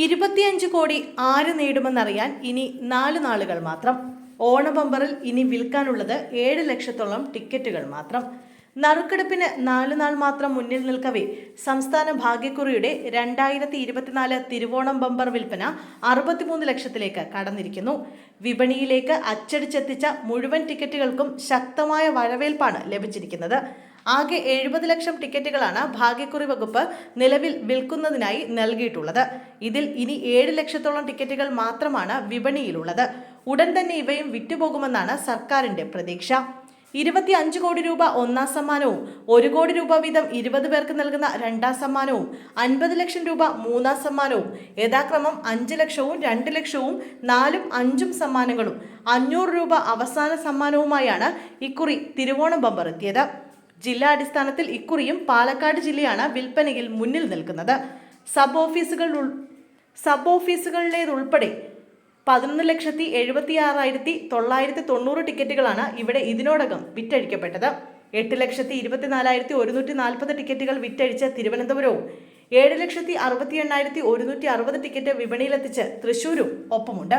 ഇരുപത്തിയഞ്ച് കോടി ആര് നേടുമെന്നറിയാൻ ഇനി നാല് നാളുകൾ മാത്രം. ഓണബമ്പറിൽ ഇനി വിൽക്കാനുള്ളത് ഏഴ് ലക്ഷത്തോളം ടിക്കറ്റുകൾ മാത്രം. നറുക്കെടുപ്പിന് നാലുനാൾ മാത്രം മുന്നിൽ നിൽക്കവേ സംസ്ഥാന ഭാഗ്യക്കുറിയുടെ രണ്ടായിരത്തി ഇരുപത്തിനാല് തിരുവോണം ബമ്പർ വിൽപ്പന അറുപത്തിമൂന്ന് ലക്ഷത്തിലേക്ക് കടന്നിരിക്കുന്നു. വിപണിയിലേക്ക് അച്ചടിച്ചെത്തിച്ച മുഴുവൻ ടിക്കറ്റുകൾക്കും ശക്തമായ വരവേൽപ്പാണ് ലഭിച്ചിരിക്കുന്നത്. ആകെ എഴുപത് ലക്ഷം ടിക്കറ്റുകളാണ് ഭാഗ്യക്കുറി വകുപ്പ് നിലവിൽ വിൽക്കുന്നതിനായി നൽകിയിട്ടുള്ളത്. ഇതിൽ ഇനി ഏഴ് ലക്ഷത്തോളം ടിക്കറ്റുകൾ മാത്രമാണ് വിപണിയിലുള്ളത്. ഉടൻ തന്നെ ഇവയും വിറ്റുപോകുമെന്നാണ് സർക്കാരിന്റെ പ്രതീക്ഷ. ഇരുപത്തി അഞ്ച് കോടി രൂപ ഒന്നാം സമ്മാനവും ഒരു കോടി രൂപ വീതം ഇരുപത് പേർക്ക് നൽകുന്ന രണ്ടാം സമ്മാനവും അൻപത് ലക്ഷം രൂപ മൂന്നാം സമ്മാനവും യഥാക്രമം അഞ്ച് ലക്ഷവും രണ്ട് ലക്ഷവും നാലും അഞ്ചും സമ്മാനങ്ങളും. അഞ്ഞൂറ് രൂപ അവസാന സമ്മാനവുമായാണ് ഇക്കുറി തിരുവോണം ബമ്പർ എത്തിയത്. ജില്ലാ അടിസ്ഥാനത്തിൽ ഇക്കുറിയും പാലക്കാട് ജില്ലയാണ് വിൽപ്പനയിൽ മുന്നിൽ നിൽക്കുന്നത്. സബ് ഓഫീസുകൾ സബ് ഓഫീസുകളിലേതുൾപ്പെടെ പതിനൊന്ന് ലക്ഷത്തി എഴുപത്തി ആറായിരത്തി തൊള്ളായിരത്തി തൊണ്ണൂറ് ടിക്കറ്റുകളാണ് ഇവിടെ ഇതിനോടകം വിറ്റഴിക്കപ്പെട്ടത്. എട്ട് ലക്ഷത്തി ഇരുപത്തിനാലായിരത്തി ഒരുന്നൂറ്റി നാൽപ്പത് ടിക്കറ്റുകൾ വിറ്റഴിച്ച തിരുവനന്തപുരവും ഏഴ് ലക്ഷത്തി അറുപത്തി എണ്ണായിരത്തി ഒരുന്നൂറ്റി അറുപത് ടിക്കറ്റ് വിപണിയിലെത്തിച്ച് തൃശൂരും ഒപ്പമുണ്ട്.